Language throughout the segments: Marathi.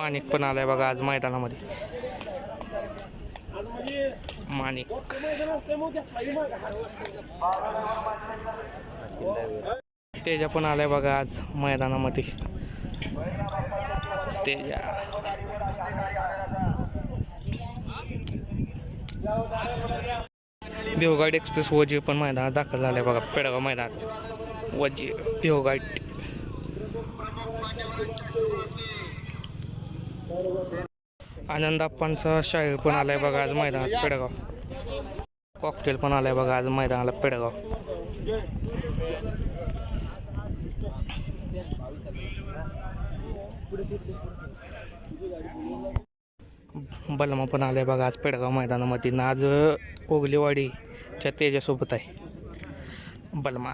माणिक पण आलाय बघा आज मैदानामध्ये. माणिक. तेजा पण आलाय बघा आज मैदानामध्ये. तेजा. भिवगाड एक्सप्रेस वजी पण मैदानात दाखल झालाय बघा पेडगाव मैदान. वजी भिवगाड. आनंदाप्पांचा शाहीर पण आलाय बघा आज मैदानात पेडगाव. कॉकटेल पण आलाय बघा आज मैदानाला पेडगाव. बलमा पण आलाय बघा आज पेडगाव मैदानामध्ये. आज ओगलेवाडीच्या तेजासोबत आहे बलमा.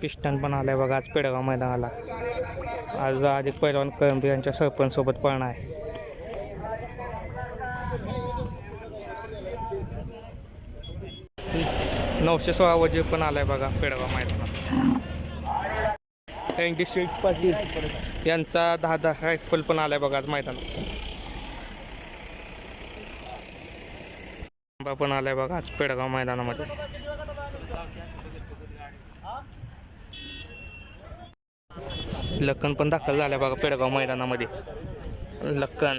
पिस्टन पण आलाय बघा आज पेडगाव मैदानाला. आज अधिक पैलवान कळंबी यांच्या सरपंचसोबत पण आहे. नऊशे सोळा वजे पण आलाय बघा पेडगाव मैदानात. एंटी डी पाटील यांचा दहा दहा रायफल पण आलाय बघा आज मैदानात. पण आलाय बघा आज पेडगाव मैदानामध्ये. लक्कन पण दाखल झालं बघा पेडगाव मैदानामध्ये. लक्कन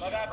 बघा